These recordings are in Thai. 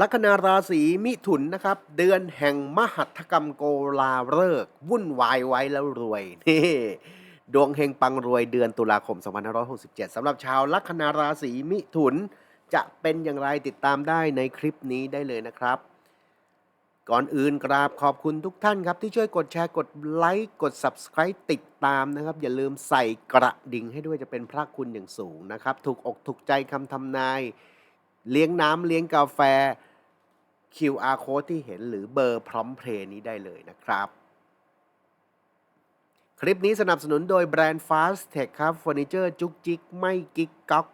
ลัคนาราศีมิถุนนะครับ เดือนแห่งมหัตถกรรมโกลาฤกษ์วุ่นวายไว้แล้วรวยนี่ดวงเฮงปังรวยเดือนตุลาคม 2567สำหรับชาวลัคนาราศีมิถุน จะเป็นอย่างไรติดตามได้ในคลิปนี้ได้เลยนะครับ ก่อนอื่นกราบขอบคุณทุกท่านครับ ที่ช่วยกดแชร์กดไลค์กด Subscribe ติดตามนะครับ อย่าลืมใส่กระดิ่งให้ด้วยจะเป็นพระคุณอย่างสูงนะครับ ถูกอกถูกใจคำทำนาย เลี้ยงน้ำเลี้ยงกาแฟ QR code ที่เห็นหรือเบอร์พร้อมเพลย์นี้ได้เลยนะครับ คลิปนี้สนับสนุนโดยแบรนด์ Fast Tech ครับเฟอร์นิเจอร์จุกจิก ไม่กิ๊กก๊อก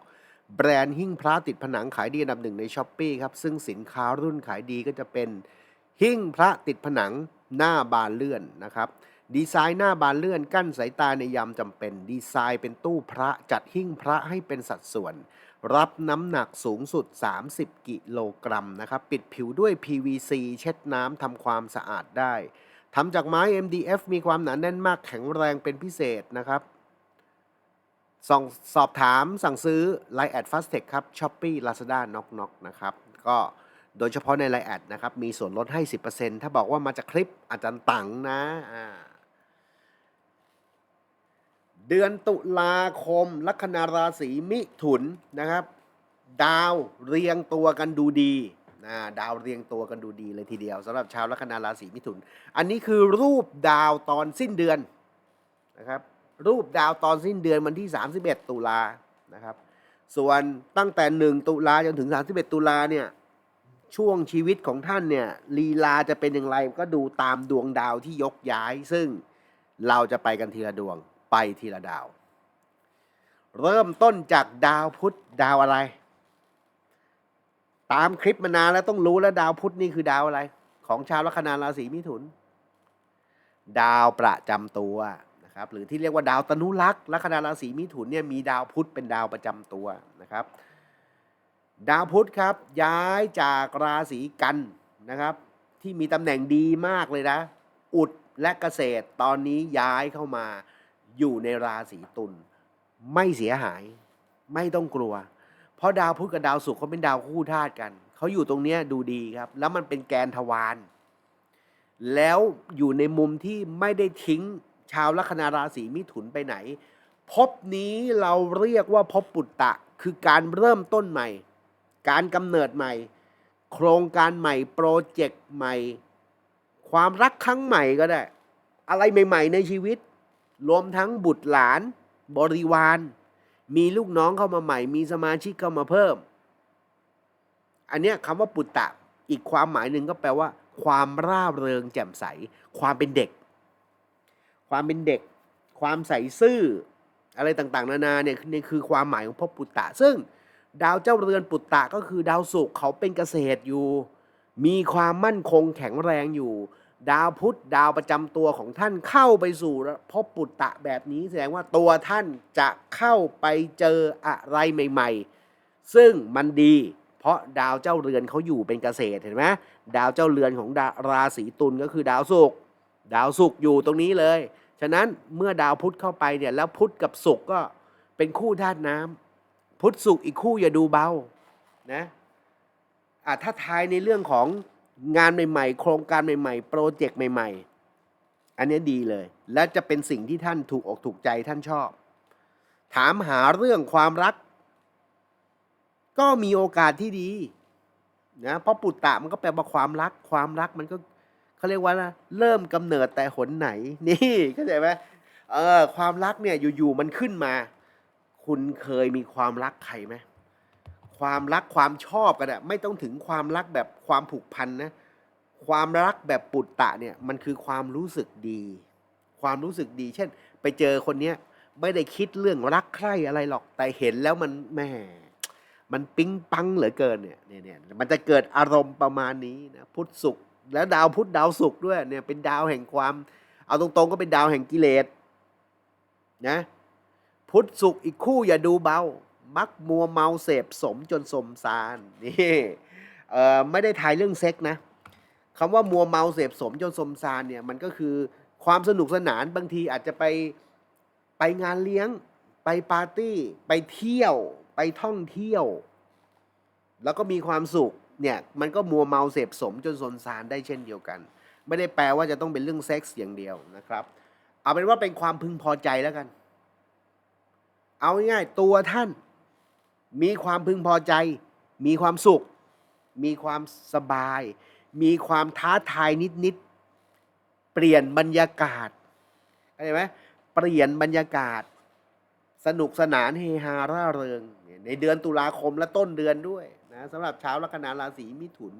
แบรนด์หิ้งพระติดผนังขายดีอันดับหนึ่งในช้อปปีครับ ซึ่งสินค้ารุ่นขายดีก็จะเป็น หิ้งพระติดผนังหน้าบานเลื่อนนะครับดีไซน์หน้าบานเลื่อนกั้นสายตาในยามจำเป็น ดีไซน์เป็นตู้พระจัดหิ้งพระให้เป็นสัดส่วน รับน้ำหนักสูงสุด 30 กิโลกรัมนะครับ ปิดผิวด้วย PVC เช็ดน้ำทำความสะอาดได้ทำจากไม้ MDF มีความหนาแน่นมากแข็งแรงเป็นพิเศษนะครับสองสอบถามสั่งซื้อ Line แอด Fastech ครับ Shopee Lazada Knock Knock นะครับ ก็โดยเฉพาะใน Line แอดนะครับ มีส่วนลดให้ 10%ถ้าบอกว่ามาจากคลิปอาจารย์ตังนะอ่า เดือนตุลาคม ลัคนาราศีมิถุนนะครับ ดาวเรียงตัวกันดูดีนะดาวเรียงตัวกันดูดีเลยทีเดียวสำหรับชาวลัคนาราศีมิถุน อันนี้คือรูปดาวตอนสิ้นเดือนนะครับรูปดาวตอนสิ้นเดือนวันที่ 31 ตุลานะครับ ส่วนตั้งแต่ 1 ตุลาจนถึง 31 ตุลาเนี่ยช่วงชีวิตของท่านเนี่ยลีลาจะเป็นอย่างไรก็ดูตามดวงดาวที่ยกย้าย ซึ่งเราจะไปกันทีละดวง ไปทีละดาว เริ่มต้นจากดาวพุธดาวอะไร ตามคลิปมานานแล้วต้องรู้แล้วดาวพุธนี่คือดาวอะไร ของชาวลัคนาราศีมิถุน ดาวประจำตัวนะครับ หรือที่เรียกว่าดาวตนุรักษ์ลัคนาราศีมิถุนเนี่ยมีดาวพุธเป็นดาวประจำตัวนะครับ ดาวพุธครับ ย้ายจากราศีกันนะครับ ที่มีตำแหน่งดีมากเลยนะ อุดและเกษตรตอนนี้ย้ายเข้ามา อยู่ในราศีตุลไม่เสียหาย ไม่ต้องกลัว เพราะดาวพุธกับดาวศุกร์เขาเป็นดาวคู่ธาตุกันเขาอยู่ตรงเนี้ยดูดีครับ แล้วมันเป็นแกนทวารแล้วอยู่ในมุมที่ไม่ได้ทิ้งชาวลัคนาราศีมิถุนไปไหนภพนี้เราเรียกว่าภพปุตตะ คือการเริ่มต้นใหม่ การกำเนิดใหม่ โครงการใหม่ โปรเจกต์ใหม่ ความรักครั้งใหม่ก็ได้ อะไรใหม่ ๆ ในชีวิต รวมทั้งบุตรหลานบริวาร มีลูกน้องเข้ามาใหม่ มีสมาชิกเข้ามาเพิ่ม อันเนี้ยคำว่าปุตตะ อีกความหมายหนึ่งก็แปลว่า ความร่าเริงแจ่มใส ความเป็นเด็ก ความเป็นเด็ก ความใสซื่อ อะไรต่างๆ นานาเนี่ยนี่คือความหมายของภพปุตตะ ซึ่งดาวเจ้าเรือนปุตตะก็คือดาวศุกร์เขาเป็นเกษตรอยู่ มีความมั่นคงแข็งแรงอยู่ ดาวพุธดาวประจำตัวของท่านเข้าไปสู่ภพปุตตะแบบนี้แสดงว่าตัวท่านจะเข้าไปเจออะไรใหม่ ๆ ซึ่งมันดี เพราะดาวเจ้าเรือนเขาอยู่เป็นเกษตรเห็นไหมดาวเจ้าเรือนของาราศีตุลก็คือดาวศุกร์ดาวศุกร์อยู่ตรงนี้เลย ฉะนั้นเมื่อดาวพุธเข้าไปเนี่ยแล้วพุธกับศุกร์ก็เป็นคู่ธาตุน้ำพุธศุกร์อีกคู่อย่าดูเบานะอะถ้าทายในเรื่องของ งานใหม่ๆ โครงการใหม่ๆ โปรเจกต์ใหม่ ๆ อันนี้ดีเลย และจะเป็นสิ่งที่ท่านถูกอกถูกใจท่านชอบ ถามหาเรื่องความรัก ก็มีโอกาสที่ดีนะเพราะปุตตะมันก็แปลว่าความรัก ความรักมันก็เขาเรียกว่านะเริ่มกำเนิดแต่หนไหน นี่เข้าใจไหมเออความรักเนี่ยอยู่ๆมันขึ้นมา คุณเคยมีความรักใครไหม ความรักความชอบกันอะไม่ต้องถึงความรักแบบความผูกพันนะความรักแบบปุตตะเนี่ยมันคือความรู้สึกดี ความรู้สึกดี เช่น ไปเจอคนเนี้ยไม่ได้คิดเรื่องรักใคร่อะไรหรอกแต่เห็นแล้วมันแหมมันปิ๊งปังเหลือเกินเนี่ยเนี่ยเนี่ยมันจะเกิดอารมณ์ประมาณนี้นะพุทธศุกร์แล้วดาวพุธดาวศุกร์ด้วยเนี่ยเป็นดาวแห่งความ เอาตรงๆก็เป็นดาวแห่งกิเลสนะพุทธศุกร์อีกคู่อย่าดูเบา มักมัวเมาเสพสมจนสมสารนี่เออไม่ได้ทายเรื่องเซ็กนะคำว่ามัวเมาเสพสมจนสมสารเนี่ยมันก็คือความสนุกสนานบางทีอาจจะไปไปงานเลี้ยง ไปปาร์ตี้ ไปเที่ยว ไปท่องเที่ยว แล้วก็มีความสุขเนี่ยมันก็มัวเมาเสพสมจนสนสารได้เช่นเดียวกัน ไม่ได้แปลว่าจะต้องเป็นเรื่องเซ็กส์อย่างเดียวนะครับ เอาเป็นว่าเป็นความพึงพอใจแล้วกัน เอาง่ายๆตัวท่าน มีความพึงพอใจ มีความสุข มีความสบาย มีความท้าทายนิดๆ เปลี่ยนบรรยากาศเข้าใจไหมเปลี่ยนบรรยากาศ สนุกสนานเฮฮาร่าเริง ในเดือนตุลาคมและต้นเดือนด้วยนะสำหรับชาวลัคนาราศีมิถุน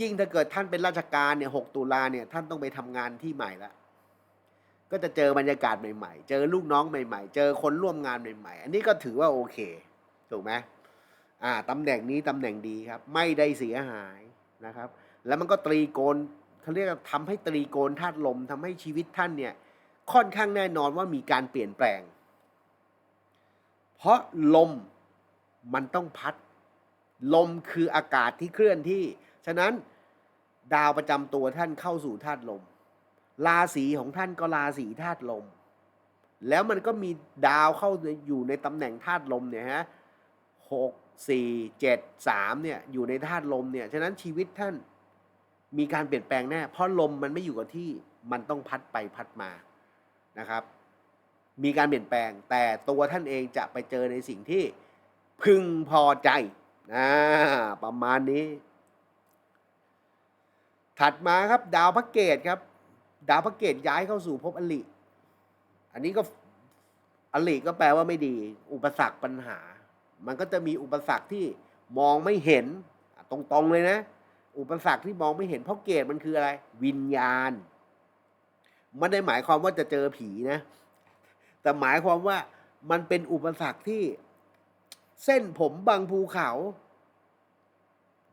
ยิ่งถ้าเกิดท่านเป็นราชการเนี่ยหตุลาเนี่ยท่านต้องไปทำงานที่ใหม่ละก็จะเจอบรรยากาศใหม่ ๆ เจอลูกน้องใหม่ ๆ เจอคนร่วมงานใหม่ ๆ อันนี้ก็ถือว่าโอเค ถูกไหมอ่าตำแหน่งนี้ตำแหน่งดีครับ ไม่ได้เสียหายนะครับ แล้วมันก็ตรีโกณเขาเรียกว่าทำให้ตรีโกณธาตุลมทำให้ชีวิตท่านเนี่ยค่อนข้างแน่นอนว่ามีการเปลี่ยนแปลง เพราะลมมันต้องพัด ลมคืออากาศที่เคลื่อนที่ ฉะนั้นดาวประจำตัวท่านเข้าสู่ธาตุลม ราศีของท่านก็ราศีธาตุลม แล้วมันก็มีดาวเข้าอยู่ในตำแหน่งธาตุลมเนี่ยฮะ หกสี่เจ็ดสามเนี่ยอยู่ในธาตุลมเนี่ยฉะนั้นชีวิตท่านมีการเปลี่ยนแปลงแน่ เพราะลมมันไม่อยู่กับที่มันต้องพัดไปพัดมานะครับ มีการเปลี่ยนแปลง แต่ตัวท่านเองจะไปเจอในสิ่งที่พึงพอใจนะประมาณนี้ ถัดมาครับดาวพระเกตครับ ดาวพระเกตย้ายเข้าสู่ภพอลิ อันนี้ก็อลิก็แปลว่าไม่ดี อุปสรรคปัญหา มันก็จะมีอุปสรรคที่มองไม่เห็นตรงๆเลยนะ อุปสรรคที่มองไม่เห็นเพราะเกตมันคืออะไร วิญญาณไม่ได้หมายความว่าจะเจอผีนะ แต่หมายความว่ามันเป็นอุปสรรคที่ เส้นผมบางภูเขา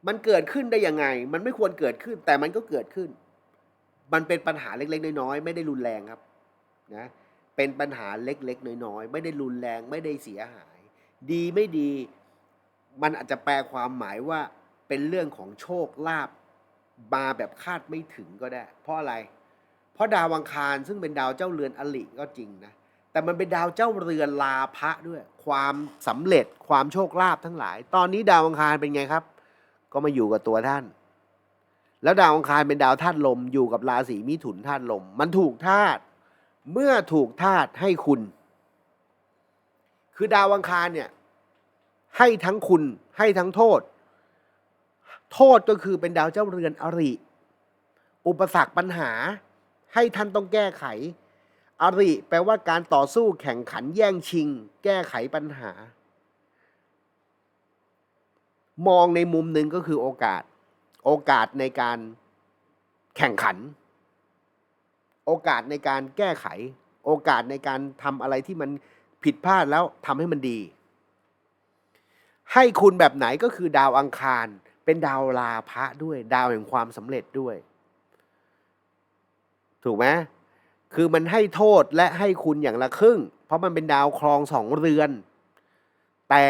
มันเกิดขึ้นได้ยังไง มันไม่ควรเกิดขึ้น แต่มันก็เกิดขึ้น มันเป็นปัญหาเล็กๆน้อยๆไม่ได้รุนแรงครับ นะ เป็นปัญหาเล็กๆน้อยๆไม่ได้รุนแรงไม่ได้เสียหาย ดีไม่ดี มันอาจจะแปลความหมายว่าเป็นเรื่องของโชคลาภมาแบบคาดไม่ถึงก็ได้ เพราะอะไร เพราะดาวอังคารซึ่งเป็นดาวเจ้าเรือนอลิก็จริงนะ แต่มันเป็นดาวเจ้าเรือนลาภะด้วย ความสำเร็จความโชคลาภทั้งหลาย ตอนนี้ดาวอังคารเป็นไงครับ ก็มาอยู่กับตัวท่าน แล้วดาวอังคารเป็นดาวธาตุลมอยู่กับราศีมิถุนธาตุลม มันถูกธาตุเมื่อถูกธาตุให้คุณ คือดาวอังคารเนี่ย ให้ทั้งคุณให้ทั้งโทษ โทษก็คือเป็นดาวเจ้าเรือนอริ อุปสรรคปัญหา ให้ท่านต้องแก้ไข อริแปลว่าการต่อสู้แข่งขันแย่งชิง แก้ไขปัญหา มองในมุมหนึ่งก็คือโอกาส โอกาสในการแข่งขัน โอกาสในการแก้ไข โอกาสในการทำอะไรที่มัน ผิดพลาดแล้วทำให้มันดี ให้คุณแบบไหนก็คือดาวอังคาร เป็นดาวลาภะด้วย ดาวแห่งความสำเร็จด้วย ถูกไหมคือมันให้โทษและให้คุณอย่างละครึ่ง เพราะมันเป็นดาวครองสองเรือน แต่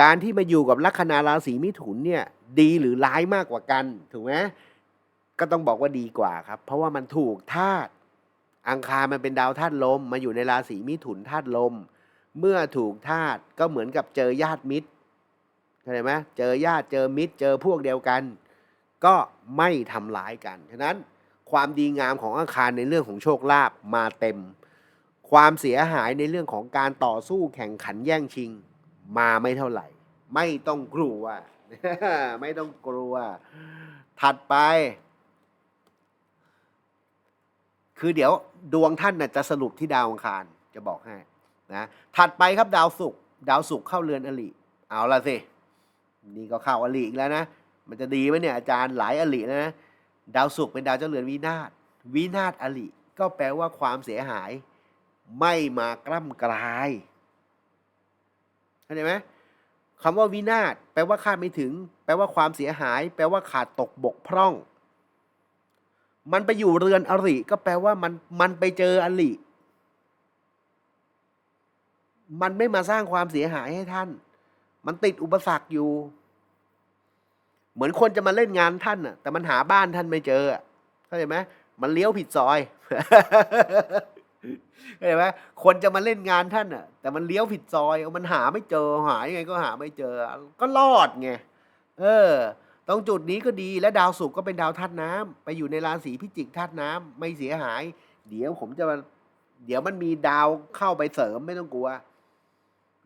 การที่มาอยู่กับลัคนาราศีมิถุนเนี่ยดีหรือร้ายมากกว่ากัน ถูกไหมก็ต้องบอกว่าดีกว่าครับ เพราะว่ามันถูกธาตุอังคารมันเป็นดาวธาตุลม มาอยู่ในราศีมิถุนธาตุลม เมื่อถูกธาตุก็เหมือนกับเจอญาติมิตรเข้าใจไหมเจอญาติเจอมิตร เจอพวกเดียวกัน ก็ไม่ทำร้ายกันฉะนั้นความดีงามของอังคารในเรื่องของโชคลาภมาเต็ม ความเสียหายในเรื่องของการต่อสู้แข่งขันแย่งชิง มาไม่เท่าไหร่ ไม่ต้องกลัวไม่ต้องกลัว ถัดไป คือเดี๋ยวดวงท่านนะจะสรุปที่ดาวอังคารจะบอกให้ นะถัดไปครับดาวศุกร์ดาวศุกร์เข้าเรือนอลิเอาละสินี่ก็เข้าอลิอีกแล้วนะ มันจะดีไหมเนี่ยอาจารย์หลายอลิแล้วนะดาวศุกร์เป็นดาวเจ้าเรือนวินาศวินาศอลิก็แปลว่าความเสียหาย ไม่มากล้ำกลายเข้าใจไหมคำว่าวินาศแปลว่าคาดไม่ถึง แปลว่าความเสียหาย แปลว่าขาดตกบกพร่อง มันไปอยู่เรือนอริก็แปลว่ามันมันไปเจออริ มันไม่มาสร้างความเสียหายให้ท่าน มันติดอุปสรรคอยู่ เหมือนคนจะมาเล่นงานท่านน่ะแต่มันหาบ้านท่านไม่เจออะเข้าใจไหมมันเลี้ยวผิดซอยเข้าใจไหมคนจะมาเล่นงานท่านน่ะแต่มันเลี้ยวผิดซอย มันหาไม่เจอ หายังไงก็หาไม่เจอ ก็รอดไง เออ ตรงจุดนี้ก็ดี และดาวศุกร์ก็เป็นดาวธาตุน้ำไปอยู่ในราศีพิจิกธาตุน้ำไม่เสียหาย เดี๋ยวผมจะมาเดี๋ยวมันมีดาวเข้าไปเสริมไม่ต้องกลัว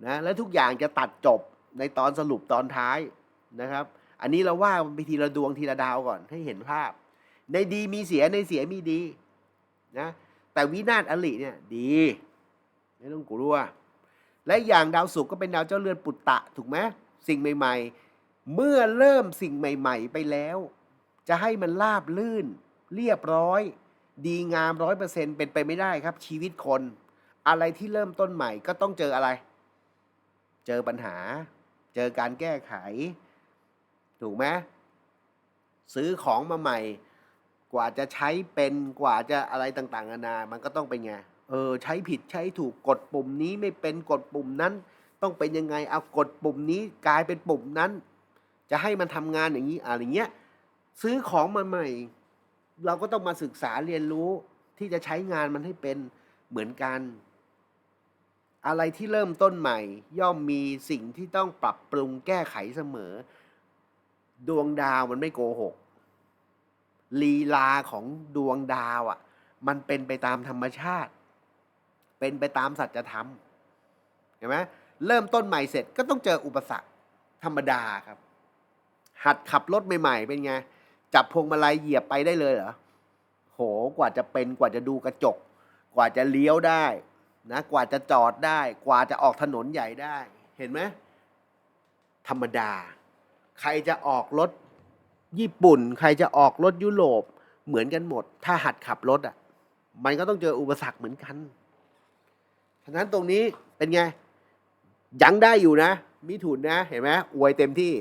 นะและทุกอย่างจะตัดจบในตอนสรุปตอนท้ายนะครับ อันนี้เราว่าไปทีละดวงทีละดาวก่อนให้เห็นภาพ ในดีมีเสียในเสียมีดีนะแต่วินาศอลิเนี่ยดีไม่ต้องกลัว และอย่างดาวศุกร์ก็เป็นดาวเจ้าเรือนปุตตะถูกไหมสิ่งใหม่ ๆ เมื่อเริ่มสิ่งใหม่ ๆ ไปแล้ว จะให้มันราบลื่น เรียบร้อย ดีงามร้อยเปอร์เซ็นเป็นไปไม่ได้ครับ ชีวิตคน อะไรที่เริ่มต้นใหม่ก็ต้องเจออะไร เจอปัญหา เจอการแก้ไข ถูกไหมซื้อของมาใหม่ กว่าจะใช้เป็นกว่าจะอะไรต่างๆนานา มันก็ต้องเป็นไงเออใช้ผิดใช้ถูกกดปุ่มนี้ไม่เป็นกดปุ่มนั้น ต้องเป็นยังไงเอากดปุ่มนี้กลายเป็นปุ่มนั้น จะให้มันทำงานอย่างนี้อะไรเงี้ยซื้อของมาใหม่ เราก็ต้องมาศึกษาเรียนรู้ที่จะใช้งานมันให้เป็นเหมือนกัน อะไรที่เริ่มต้นใหม่ ย่อมมีสิ่งที่ต้องปรับปรุงแก้ไขเสมอ ดวงดาวมันไม่โกหก ลีลาของดวงดาวอะ่ะ มันเป็นไปตามธรรมชาติ เป็นไปตามสัจธรรมเห็นไหมเริ่มต้นใหม่เสร็จก็ต้องเจออุปสรรคธรรมดาครับ หัดขับรถใหม่ๆ เป็นไง จับพวงมาลัยเหยียบไปได้เลยเหรอโหกว่าจะเป็นกว่าจะดูกระจก กว่าจะเลี้ยวได้ นะกว่าจะจอดได้ กว่าจะออกถนนใหญ่ได้ เห็นไหมธรรมดา ใครจะออกรถญี่ปุ่น ใครจะออกรถยุโรปเหมือนกันหมด ถ้าหัดขับรถอะ มันก็ต้องเจออุปสรรคเหมือนกันฉะนั้นตรงนี้เป็นไง ยังได้อยู่นะ มิถุนนะ เห็นไหมอวยเต็มที่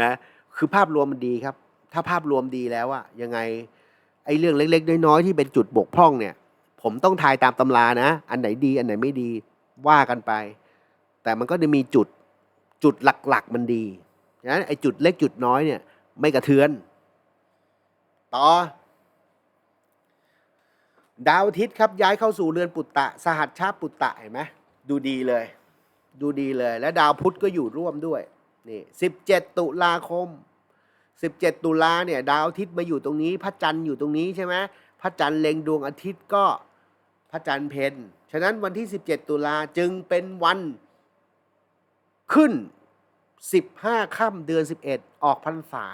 นะ คือภาพรวมมันดีครับ ถ้าภาพรวมดีแล้วอะยังไง ไอ้เรื่องเล็ก ๆ น้อยๆที่เป็นจุดบกพร่องเนี่ย ผมต้องทายตามตำรานะ อันไหนดี อันไหนไม่ดีว่ากันไป แต่มันก็จะมีจุดจุดหลักๆมันดีฉะนั้นไอ้จุดเล็กจุดน้อยเนี่ย ไม่กระเทือน ต่อ ดาวอาทิตย์ครับย้ายเข้าสู่เรือนปุตตะ สหัสชาปุตตะเห็นไหมดูดีเลย ดูดีเลย และดาวพุธก็อยู่ร่วมด้วยนี่สิบเจ็ดตุลาคมสิบเจ็ดตุลาเนี่ย ดาวอาทิตย์มาอยู่ตรงนี้ พระจันทร์อยู่ตรงนี้ใช่ไหมพระจันทร์เล็งดวงอาทิตย์ก็ พระจันทร์เพนฉะนั้นวันที่สิบเจ็ดตุลาจึงเป็นวันขึ้นสิบห้าค่ำเดือนสิบเอ็ดอกพรรษา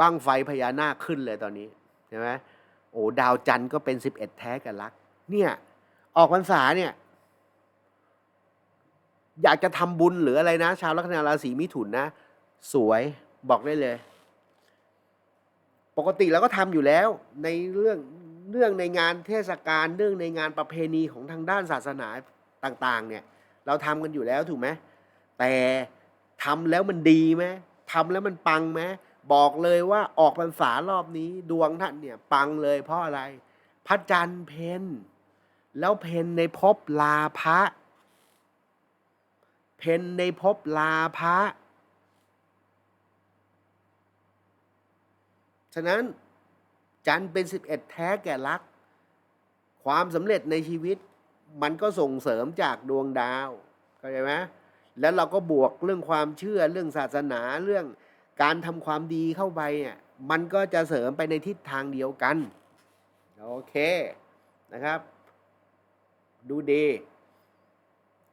บั้งไฟพญานาคขึ้นเลยตอนนี้ใช่ไหมโอ้ดาวจันทร์ก็เป็นสิบเอ็ดแท้กันลัก เนี่ย ออกพรรษาเนี่ย อยากจะทำบุญหรืออะไรนะ ชาวลัคนาราศีมิถุนนะ สวยบอกได้เลย ปกติเราก็ทำอยู่แล้วในเรื่อง เรื่องในงานเทศกาลเรื่องในงานประเพณีของทางด้านศาสนาต่างๆ เนี่ย เราทำกันอยู่แล้วถูกไหมแต่ทำแล้วมันดีไหมทำแล้วมันปังไหมบอกเลยว่าออกพรรษารอบนี้ดวงท่านเนี่ยปังเลยเพราะอะไร พระจันทร์เพนแล้วเพนในภพลาภะเพนในภพลาภะฉะนั้น จันเป็นสิบเอ็ดแท้แก่รัก ความสำเร็จในชีวิต มันก็ส่งเสริมจากดวงดาวเข้าใจไหมแล้วเราก็บวกเรื่องความเชื่อเรื่องศาสนาเรื่องการทำความดีเข้าไปเนี่ยมันก็จะเสริมไปในทิศทางเดียวกัน โอเคนะครับ ดูดี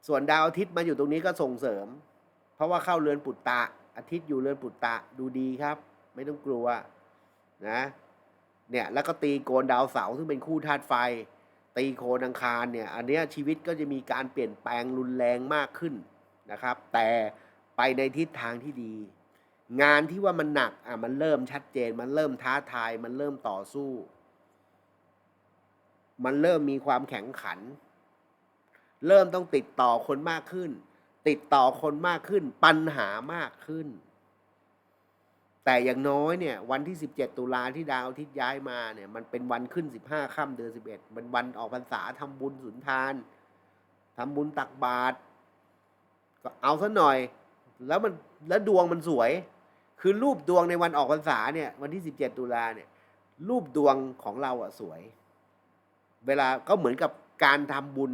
ส่วนดาวอาทิตย์มาอยู่ตรงนี้ก็ส่งเสริม เพราะว่าเข้าเรือนปุตตะ อาทิตย์อยู่เรือนปุตตะ ดูดีครับ ไม่ต้องกลัวนะ เนี่ยแล้วก็ตีโกนดาวเสาร์ซึ่งเป็นคู่ธาตุไฟ ตีโคนังคารเนี่ยอันเนี้ยชีวิตก็จะมีการเปลี่ยนแปลงรุนแรงมากขึ้นนะครับ แต่ไปในทิศทางที่ดี งานที่ว่ามันหนักอะมันเริ่มชัดเจน มันเริ่มท้าทายมันเริ่มต่อสู้ มันเริ่มมีความแข็งขัน เริ่มต้องติดต่อคนมากขึ้น ติดต่อคนมากขึ้น ปัญหามากขึ้น แต่อย่างน้อยเนี่ยวันที่ 17 ตุลาที่ดาวอาทิตย์ย้ายมาเนี่ยมันเป็นวันขึ้น 15ค่ำเดือน11เป็นวันออกพรรษาทำบุญสุนทานทำบุญตักบาตรก็เอาซะหน่อย แล้วมันแล้วดวงมันสวย คือรูปดวงในวันออกพรรษาเนี่ยวันที่ 17 ตุลาเนี่ยรูปดวงของเราอะสวย เวลาก็เหมือนกับการทำบุญ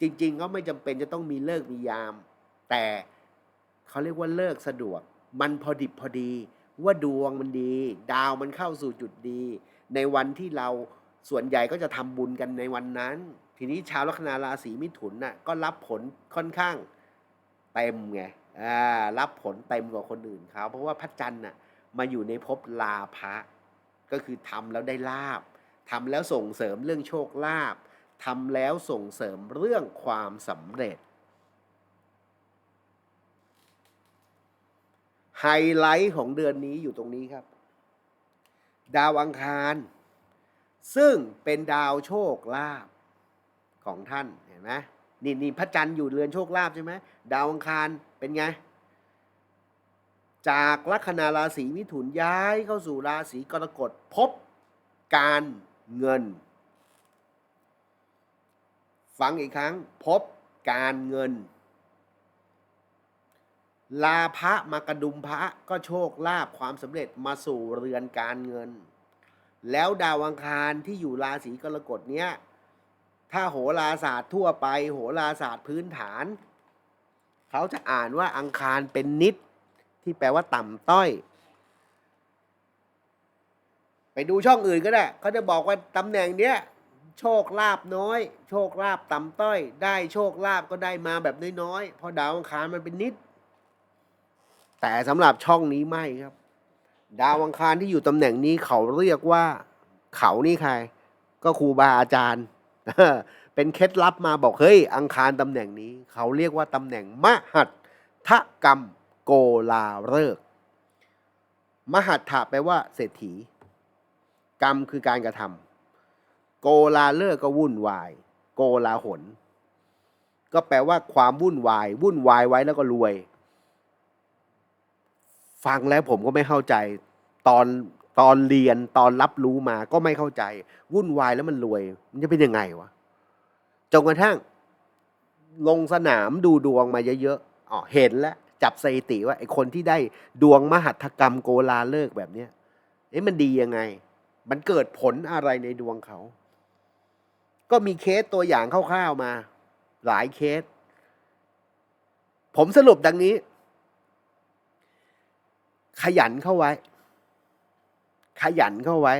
จริง ๆ ก็ไม่จำเป็นจะต้องมีเลิกมียาม แต่เขาเรียกว่าเลิกสะดวก มันพอดิบพอดี ว่าดวงมันดี ดาวมันเข้าสู่จุดดี ในวันที่เราส่วนใหญ่ก็จะทำบุญกันในวันนั้น ทีนี้ชาวลัคนาราศีมิถุนน่ะก็รับผลค่อนข้างเต็มไงอ่ารับผลเต็มกว่าคนอื่นเขาเพราะว่าพระจันทร์น่ะมาอยู่ในภพลาภะก็คือทำแล้วได้ลาบทำแล้วส่งเสริมเรื่องโชคลาภทำแล้วส่งเสริมเรื่องความสำเร็จ ไฮไลท์ของเดือนนี้อยู่ตรงนี้ครับ ดาวอังคาร ซึ่งเป็นดาวโชคลาภของท่านเห็นไหมนี่นี่พระจันทร์อยู่เรือนโชคลาภใช่ไหมดาวอังคารเป็นไง จากลัคนาราศีมิถุนย้ายเข้าสู่ราศีกรกฎพบการเงิน ฟังอีกครั้งพบการเงิน ลาภะมากระดุมพระก็โชคลาภความสำเร็จมาสู่เรือนการเงิน แล้วดาวอังคารที่อยู่ราศีกรกฎเนี้ยถ้าโหราศาสตร์ทั่วไป โหราศาสตร์พื้นฐาน เขาจะอ่านว่าอังคารเป็นนิด ที่แปลว่าต่ำต้อย ไปดูช่องอื่นก็ได้เขาจะบอกว่าตำแหน่งเนี้ยโชคลาภน้อย โชคลาภต่ำต้อย ได้โชคลาภก็ได้มาแบบน้อยๆเพราะดาวอังคารมันเป็นนิด แต่สำหรับช่องนี้ไม่ครับ ดาวอังคารที่อยู่ตำแหน่งนี้เขาเรียกว่า เขานี่ใคร ก็ครูบาอาจารย์ เป็นเคล็ดลับมาบอกเฮ้ยอังคารตำแหน่งนี้ เขาเรียกว่าตำแหน่งมหัตถกรรมโกลาเลิกมหัตถะแปลว่าเศรษฐี กรรมคือการกระทำโกลาเลิกก็วุ่นวาย โกลาหลก็แปลว่าความวุ่นวาย วุ่นวายไว้แล้วก็รวย ฟังแล้วผมก็ไม่เข้าใจ ตอนตอนเรียนตอนรับรู้มาก็ไม่เข้าใจ วุ่นวายแล้วมันรวย มันจะเป็นยังไงวะจนกระทั่ง ลงสนามดูดวงมาเยอะๆอ๋อเห็นแล้ว จับสถิติว่าไอ้คนที่ได้ดวงมหัตถกรรมโกลาเลิกแบบเนี้ยเอ๊ะมันดียังไง มันเกิดผลอะไรในดวงเขา ก็มีเคสตัวอย่างคร่าวๆมา หลายเคส ผมสรุปดังนี้ ขยันเข้าไว้ ขยันเข้าไว้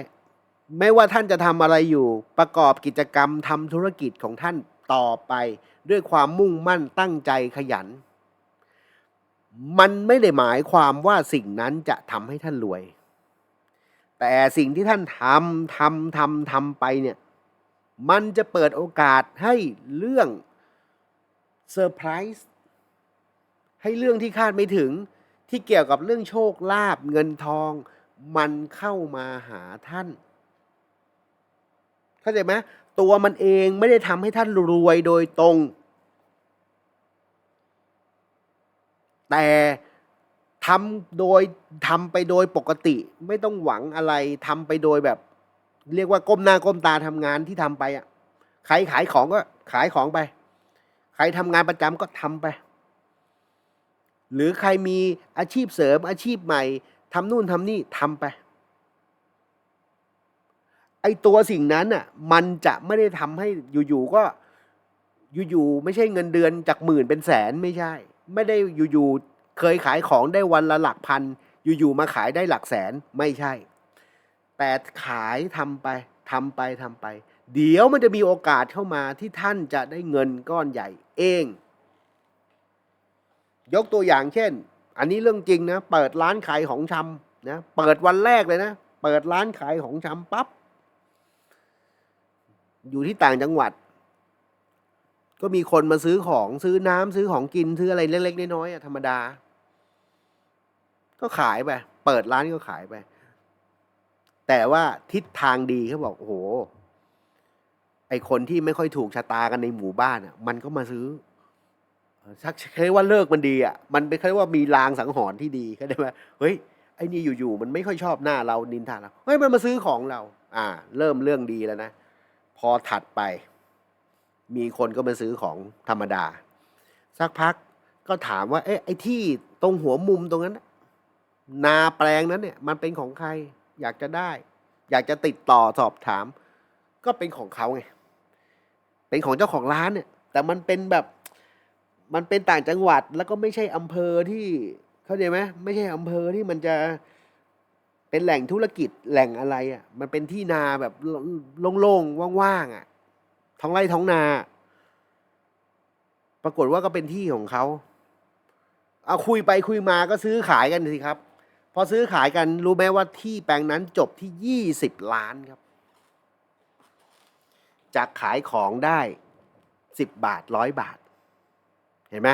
ไม่ว่าท่านจะทำอะไรอยู่ ประกอบกิจกรรมทำธุรกิจของท่านต่อไป ด้วยความมุ่งมั่นตั้งใจขยัน มันไม่ได้หมายความว่าสิ่งนั้นจะทำให้ท่านรวย แต่สิ่งที่ท่านทำทำทำทำไปเนี่ย มันจะเปิดโอกาสให้เรื่องเซอร์ไพรส์ให้เรื่องที่คาดไม่ถึง ที่เกี่ยวกับเรื่องโชคลาภเงินทอง มันเข้ามาหาท่าน เข้าใจไหมตัวมันเองไม่ได้ทำให้ท่านรวยโดยตรง แต่ทำโดยทำไปโดยปกติ ไม่ต้องหวังอะไรทำไปโดยแบบ เรียกว่าก้มหน้าก้มตาทำงานที่ทำไปอะใครขายของก็ขายของไป ใครทำงานประจำก็ทำไป หรือใครมีอาชีพเสริมอาชีพใหม่ทำนู่นทำนี่ทำไป ไอตัวสิ่งนั้นอะมันจะไม่ได้ทำให้อยู่ๆก็อยู่ๆไม่ใช่เงินเดือนจากหมื่นเป็นแสนไม่ใช่ ไม่ได้อยู่ๆเคยขายของได้วันละหลักพัน อยู่ๆมาขายได้หลักแสนไม่ใช่ แต่ขายทำไปทำไปทำไป เดี๋ยวมันจะมีโอกาสเข้ามาที่ท่านจะได้เงินก้อนใหญ่เอง ยกตัวอย่างเช่น อันนี้เรื่องจริงนะ เปิดร้านขายของชำนะ เปิดวันแรกเลยนะ เปิดร้านขายของชำปั๊บ อยู่ที่ต่างจังหวัด ก็มีคนมาซื้อของซื้อน้ำซื้อของกินซื้ออะไรเล็กๆน้อยๆธรรมดา ก็ขายไป เปิดร้านก็ขายไป แต่ว่าทิศทางดีเขาบอกโอ้โหไอคนที่ไม่ค่อยถูกชะตากันในหมู่บ้านอะ มันก็มาซื้อ ชักใช้ว่าเลิกมันดีอะมันไม่ใช่ว่ามีลางสังหรณ์ที่ดีเข้าใจไหมเฮ้ยไอ้นี่อยู่ๆมันไม่ค่อยชอบหน้าเรานินทาเราเฮ้ยมันมาซื้อของเรา อ่า เริ่มเรื่องดีแล้วนะพอถัดไป มีคนก็มาซื้อของธรรมดา สักพักก็ถามว่าเอ๊ะไอ้ที่ตรงหัวมุมตรงนั้น นาแปลงนั้นเนี่ย มันเป็นของใคร อยากจะได้ อยากจะติดต่อสอบถาม ก็เป็นของเขาไงเป็นของเจ้าของร้านเนี่ย แต่มันเป็นแบบ มันเป็นต่างจังหวัดแล้วก็ไม่ใช่อำเภอที่เข้าใจไหมไม่ใช่อำเภอที่มันจะเป็นแหล่งธุรกิจแหล่งอะไรอะ มันเป็นที่นาแบบโล่งๆว่างๆอะ ท้องไร่ท้องนา ปรากฏว่าก็เป็นที่ของเขาเอาคุยไปคุยมาก็ซื้อขายกันสิครับ พอซื้อขายกันรู้ไหมว่าที่แปลงนั้นจบที่ยี่สิบล้านครับ จากขายของได้สิบบาทร้อยบาท เห็นไหม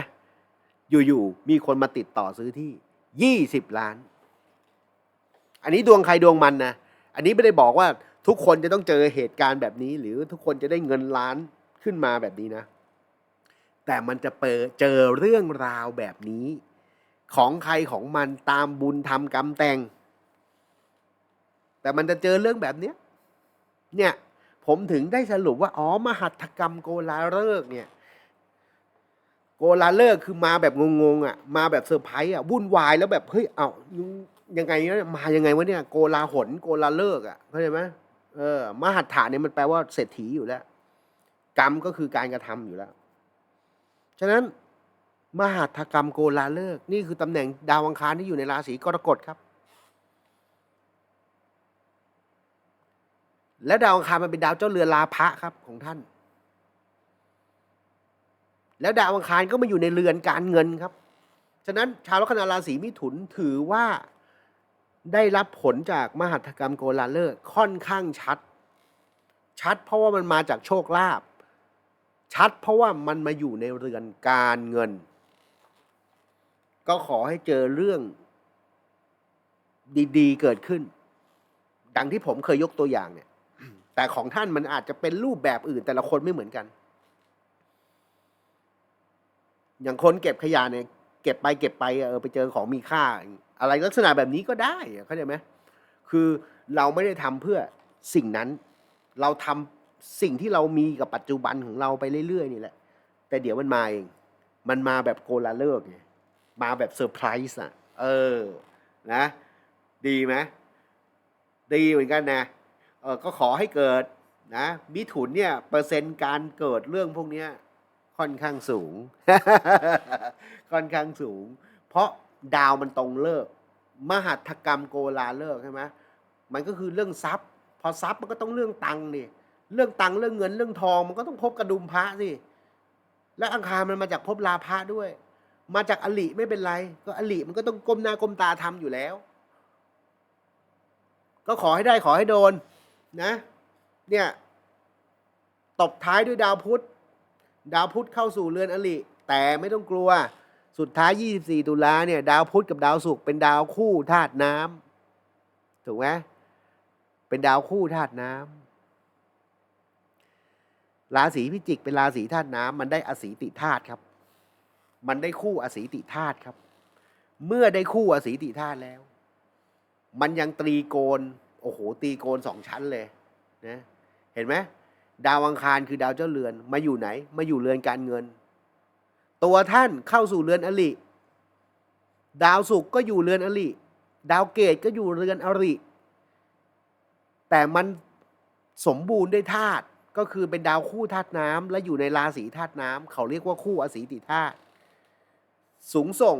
อยู่ๆมีคนมาติดต่อซื้อที่ยี่สิบล้าน อันนี้ดวงใครดวงมันนะอันนี้ไม่ได้บอกว่าทุกคนจะต้องเจอเหตุการณ์แบบนี้ หรือทุกคนจะได้เงินล้านขึ้นมาแบบนี้นะ แต่มันจะเปิดเจอเรื่องราวแบบนี้ ของใครของมันตามบุญทำกรรมแต่ง แต่มันจะเจอเรื่องแบบเนี้ยเนี่ยผมถึงได้สรุปว่า อ๋อ มหัตถกรรมโกลาเลิกเนี่ย โกลาเลิกษ์คือมาแบบงงๆอะมาแบบเซอร์ไพรส์อะวุ่นวายแล้วแบบเฮ้ยเอ้ายังไงเนี่ยมายังไงวะเนี่ยโกลาหลโกลาเลิกอะเข้าใจไหมเออมหัตถะเนี่ยมันแปลว่าเศรษฐีอยู่แล้ว กรรมก็คือการกระทำอยู่แล้ว ฉะนั้น มหัตถกรรมโกลาเลิกนี่คือตำแหน่งดาวอังคารที่อยู่ในราศีกรกฎครับ และดาวอังคารมันเป็นดาวเจ้าเรือลาภะครับของท่าน แล้วดาวอังคารก็มาอยู่ในเรือนการเงินครับ ฉะนั้นชาวลัคนาราศีมิถุนถือว่าได้รับผลจากมหัตกรรมโกลาเลิกษ์ค่อนข้างชัด ชัดเพราะว่ามันมาจากโชคลาภชัดเพราะว่ามันมาอยู่ในเรือนการเงิน ก็ขอให้เจอเรื่องดีๆ เกิดขึ้น ดังที่ผมเคยยกตัวอย่างเนี่ย แต่ของท่านมันอาจจะเป็นรูปแบบอื่นแต่ละคนไม่เหมือนกัน อย่างคนเก็บขยะเนี่ยเก็บไปเก็บไปเออไปเจอของมีค่า อะไรลักษณะแบบนี้ก็ได้เข้าใจไหมคือเราไม่ได้ทำเพื่อสิ่งนั้น เราทำสิ่งที่เรามีกับปัจจุบันของเราไปเรื่อยๆนี่แหละ แต่เดี๋ยวมันมาเองมันมาแบบโกลาเลิกไงมาแบบเซอร์ไพรส์อะ เออ นะ ดีไหมดีเหมือนกันนะ เออก็ขอให้เกิดนะมิถุนเนี่ย เปอร์เซ็นต์การเกิดเรื่องพวกเนี้ย ค่อนข้างสูง ค่อนข้างสูง เพราะดาวมันตรงเลิก มหัตถกรรมโกลาเลิกใช่ไหมมันก็คือเรื่องทรัพย์ พอทรัพย์มันก็ต้องเรื่องตังค์นี่เรื่องตังค์เรื่องเงินเรื่องทอง มันก็ต้องพบกระดุมพระสิและอังคารมันมาจากภพลาภะด้วย มาจากอลิไม่เป็นไร ก็อลิมันก็ต้องก้มหน้าก้มตาทำอยู่แล้ว ก็ขอให้ได้ขอให้โดนนะ เนี่ยตบท้ายด้วยดาวพุธ ดาวพุธเข้าสู่เรือนอลิแต่ไม่ต้องกลัว สุดท้าย 24 ตุลาเนี่ย ดาวพุธกับดาวศุกร์เป็นดาวคู่ธาตุน้ำถูกไหมเป็นดาวคู่ธาตุน้ำราศีพิจิกเป็นราศีธาตุน้ำมันได้อสีติธาตุครับ มันได้คู่อสีติธาตุครับ เมื่อได้คู่อสีติธาตุแล้ว มันยังตรีโกณโอ้โห ตีโกนสองชั้นเลยนะ เห็นไหม ดาวอังคารคือดาวเจ้าเรือนมาอยู่ไหน มาอยู่เรือนการเงิน ตัวท่านเข้าสู่เรือนอลิดาวศุกร์ก็อยู่เรือนอลิดาวเกตก็อยู่เรือนอริแต่มันสมบูรณ์ด้วยธาตุก็คือเป็นดาวคู่ธาตุน้ำและอยู่ในราศีธาตุน้ำเขาเรียกว่าคู่อสีติธาตุสูงส่ง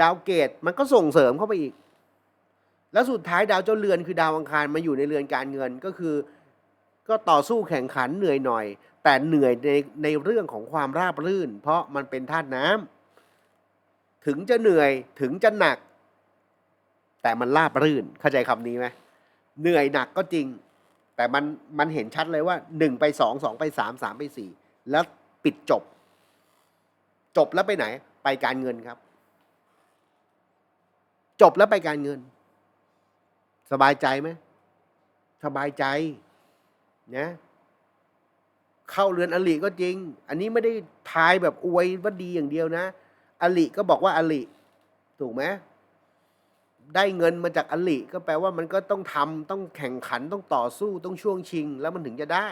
ดาวเกตมันก็ส่งเสริมเข้าไปอีก แล้วสุดท้ายดาวเจ้าเรือนคือดาวอังคารมาอยู่ในเรือนการเงินก็คือ ก็ต่อสู้แข่งขันเหนื่อยหน่อย แต่เหนื่อยในในเรื่องของความราบรื่น เพราะมันเป็นธาตุน้ำถึงจะเหนื่อยถึงจะหนัก แต่มันราบรื่นเข้าใจคำนี้ไหมเหนื่อยหนักก็จริง แต่มันมันเห็นชัดเลยว่าหนึ่งไปสองสองไปสามสามไปสี่แล้วปิดจบ จบแล้วไปไหน ไปการเงินครับ จบแล้วไปการเงิน สบายใจไหมสบายใจ นะเข้าเรือนอลิก็จริง อันนี้ไม่ได้ทายแบบอวยว่าดีอย่างเดียวนะ อลิก็บอกว่าอลิถูกไหมได้เงินมาจากอลิก็แปลว่ามันก็ต้องทำต้องแข่งขันต้องต่อสู้ต้องช่วงชิง แล้วมันถึงจะได้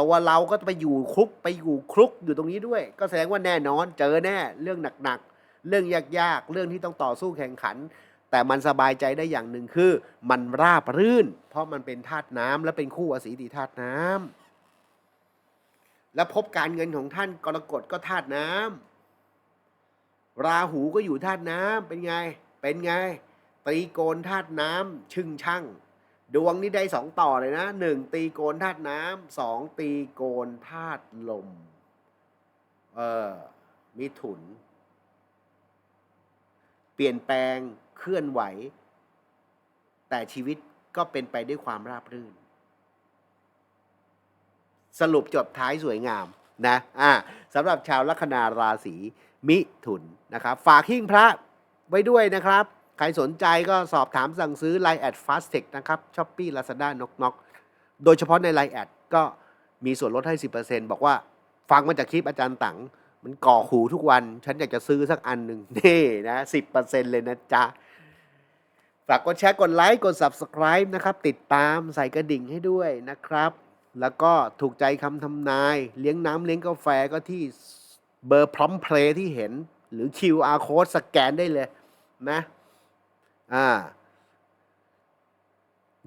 ตัวเราก็ไปอยู่คลุกไปอยู่คลุกอยู่ตรงนี้ด้วย ก็แสดงว่าแน่นอน เจอแน่ เรื่องหนักๆเรื่องยากๆเรื่องที่ต้องต่อสู้แข่งขัน แต่มันสบายใจได้อย่างหนึ่งคือ มันราบรื่น เพราะมันเป็นธาตุน้ำและเป็นคู่อสีติธาตุน้และพบการเงินของท่านกรกฎก็ธาตุน้ำราหูก็อยู่ธาตุน้ำเป็นไง เป็นไง ตรีโกณธาตุน้ำชึ่งช่างดวงนี้ได้สองต่อเลยนะหนึ่งตีโกนธาตุน้ำสองตีโกนธาตุลม เออมิถุน เปลี่ยนแปลง เคลื่อนไหว แต่ชีวิตก็เป็นไปด้วยความราบรื่น สรุปจบท้ายสวยงามนะอ่าสำหรับชาวลัคนาราศีมิถุนนะครับ ฝากหิ้งพระไว้ด้วยนะครับ ใครสนใจก็สอบถามสั่งซื้อ Line แอด Fastech นะครับช้อปปี้ลาซาด้านกนกโดยเฉพาะใน Line แอดก็มีส่วนลดให้ 10%บอกว่าฟังมาจากคลิปอาจารย์ตังมันก่อหูทุกวัน ฉันอยากจะซื้อสักอันหนึ่งนี่นะ10%เลยนะจ๊ะ ฝากกดแชร์กดไลค์กด Subscribe นะครับ ติดตามใส่กระดิ่งให้ด้วยนะครับ แล้วก็ถูกใจคำทำนาย เลี้ยงน้ำเลี้ยงกาแฟก็ที่เบอร์พร้อมเพลย์ที่เห็น หรือ QR code สแกนได้เลยนะอ่า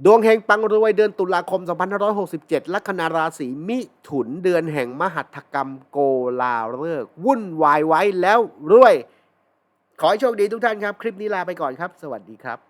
ดวงเฮงปังรวยเดือนตุลาคม 2567 ลัคนาราศีมิถุนเดือนแห่งมหัตกรรมโกลาเลิกษ์วุ่นวายไว้แล้วรวย ขอให้โชคดีทุกท่านครับ คลิปนี้ลาไปก่อนครับ สวัสดีครับ